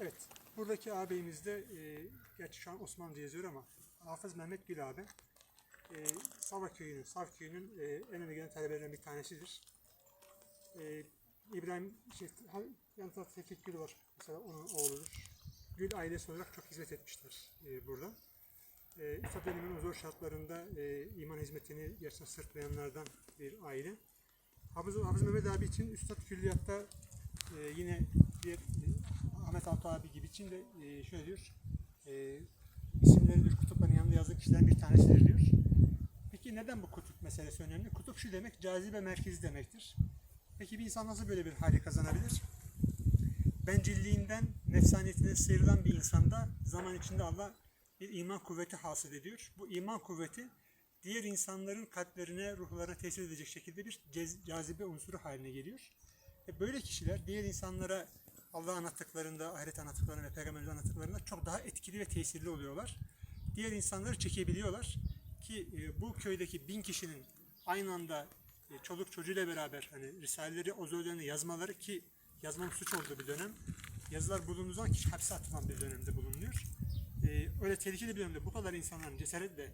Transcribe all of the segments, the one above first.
Evet, buradaki ağabeyimiz de, e, gerçi şu an Osmanlıca yazıyor ama Hafız Mehmet Gül abi. E, Sava Köyü'nün, Sav Köyü'nün e, en öne gelen talebelerinden bir tanesidir. E, İbrahim, şey, ha- yan tarafta Tevfik Gül var, mesela onun oğludur. Gül ailesi olarak çok hizmet etmişler e, burada. E, Üstad o zor şartlarında e, iman hizmetini gerçekten sırtlayanlardan bir aile. Hafız, Hafız Mehmet abi için Üstad Külliyat'ta e, yine bir e, Ahmet Altı abi gibi için de e, şöyle diyor. E, isimleri diyor kutupların yanında yazdığı kişilerden bir tanesidir diyor. Peki neden bu kutup meselesi önemli? Kutup şu demek cazibe merkezi demektir. Peki bir insan nasıl böyle bir hali kazanabilir? Bencilliğinden, nefsaniyetinden sıyrılan bir insanda zaman içinde Allah bir iman kuvveti hasıl ediyor. Bu iman kuvveti diğer insanların kalplerine, ruhlarına tesir edecek şekilde bir cazibe unsuru haline geliyor. E böyle kişiler diğer insanlara Allah anlattıklarında, ahiret anlattıklarında ve peygamber anlattıklarında çok daha etkili ve tesirli oluyorlar. Diğer insanları çekebiliyorlar ki e, bu köydeki bin kişinin aynı anda e, çoluk çocuğuyla beraber hani risaleleri o dönemde yazmaları ki yazmanın suç olduğu bir dönem. Yazılar bulunduğu zaman kişi hapse atılan bir dönemde bulunuyor. E, öyle tehlikeli bir dönemde bu kadar insanların cesaretle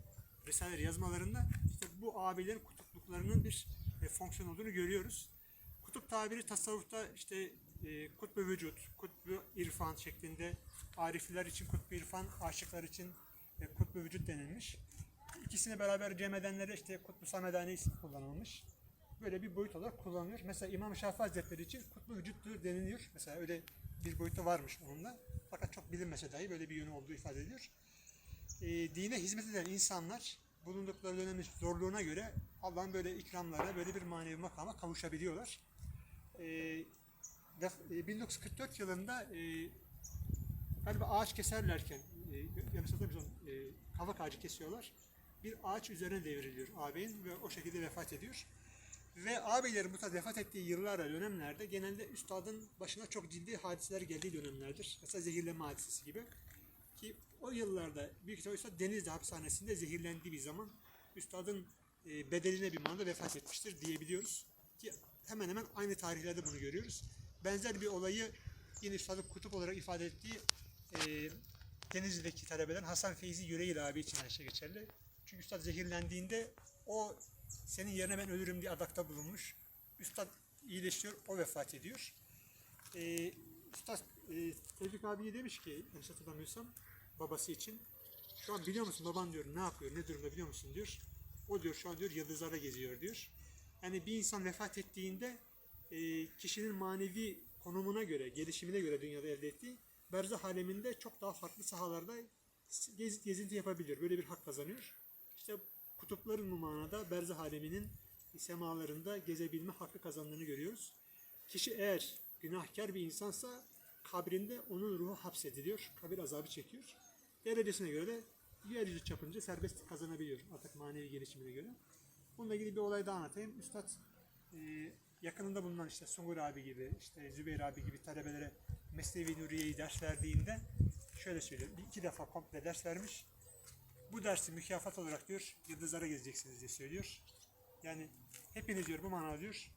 risaleleri yazmalarında işte bu abilerin kutupluklarının bir e, fonksiyon olduğunu görüyoruz. Kutup tabiri tasavvufta işte e, kutbu vücut, kutbu irfan şeklinde arifler için kutbu irfan, aşıklar için e, kutbu vücut denilmiş. İkisini beraber cem edenlere işte kutbu samedane ismi kullanılmış. Böyle bir boyut olarak kullanılıyor. Mesela İmam Şafii Hazretleri için kutbu vücuttur deniliyor. Mesela öyle bir boyutu varmış onunla. Fakat çok bilinmese dahi böyle bir yönü olduğu ifade ediyor. E, dine hizmet eden insanlar bulundukları dönemin zorluğuna göre Allah'ın böyle ikramlarına, böyle bir manevi makama kavuşabiliyorlar. E, ve- e, 1944 yılında e, galiba ağaç keserlerken, e, yanlış hatırlamıyorsam e, kavak ağacı kesiyorlar. Bir ağaç üzerine devriliyor ağabeyin ve o şekilde vefat ediyor. Ve ağabeylerin bu vefat ettiği yıllarda, dönemlerde genelde üstadın başına çok ciddi hadiseler geldiği dönemlerdir. Mesela zehirlenme hadisesi gibi. Ki o yıllarda büyük ihtimalle Üstad Denizli hapishanesinde zehirlendiği bir zaman Üstadın e, bedeline bir manada vefat etmiştir diyebiliyoruz. Ki hemen hemen aynı tarihlerde bunu görüyoruz. Benzer bir olayı yine Üstadın kutup olarak ifade ettiği e, Denizli'deki talebeden Hasan Feyzi Yüreğir abi için her şey geçerli. Çünkü Üstad zehirlendiğinde o senin yerine ben ölürüm diye adakta bulunmuş. Üstad iyileşiyor, o vefat ediyor. Ee, Üstad e, Tevfik abiye demiş ki, yanlış hatırlamıyorsam babası için. Şu an biliyor musun baban diyor ne yapıyor, ne durumda biliyor musun diyor. O diyor şu an diyor yıldızlara geziyor diyor. Yani bir insan vefat ettiğinde e, kişinin manevi konumuna göre, gelişimine göre dünyada elde ettiği berzah aleminde çok daha farklı sahalarda gez, gezinti yapabiliyor. Böyle bir hak kazanıyor. İşte kutupların bu manada berzah aleminin semalarında gezebilme hakkı kazandığını görüyoruz. Kişi eğer günahkar bir insansa kabrinde onun ruhu hapsediliyor. Kabir azabı çekiyor. Derecesine göre de yeryüzü çapınca serbestlik kazanabiliyor artık manevi gelişimine göre. Bununla ilgili bir olay daha anlatayım. Üstad e, yakınında bulunan işte Sungur abi gibi, işte Zübeyir abi gibi talebelere Mesnevi Nuriye'yi ders verdiğinde şöyle söylüyor. Bir iki defa komple ders vermiş. Bu dersi mükafat olarak diyor yıldızlara gezeceksiniz diye söylüyor. Yani hepiniz diyor bu manada diyor.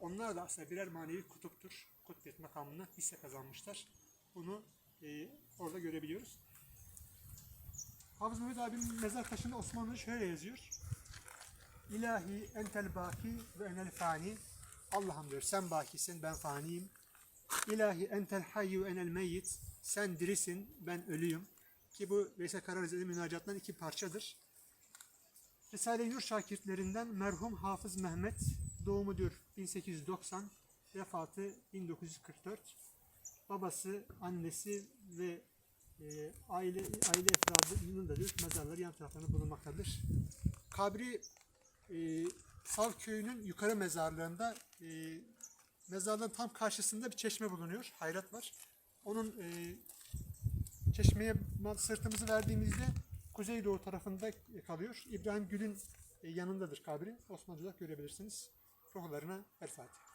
Onlar da aslında birer manevi kutuptur. Kutbiyet makamına hisse kazanmışlar. Bunu e, orada görebiliyoruz. Hafız Mehmet abinin mezar taşında Osmanlı şöyle yazıyor. İlahi entel baki ve enel fani. Allah'ım diyor sen bakisin ben faniyim. İlahi entel hayyu enel meyyit. Sen dirisin ben ölüyüm. Ki bu Veysel Kararızeli münacatından iki parçadır. Risale-i Nur şakirtlerinden merhum Hafız Mehmet doğumu diyor 1890 vefatı 1944 babası annesi ve e, aile aile efradının da diyor mezarları yan taraflarında bulunmaktadır. Kabri e, Sav köyünün yukarı mezarlığında e, mezarlığın tam karşısında bir çeşme bulunuyor. Hayrat var. Onun e, çeşmeye sırtımızı verdiğimizde kuzeydoğu tarafında kalıyor. İbrahim Gül'ün e, yanındadır kabri. Osmanlıca'da görebilirsiniz. Ruhlarına El Fatiha.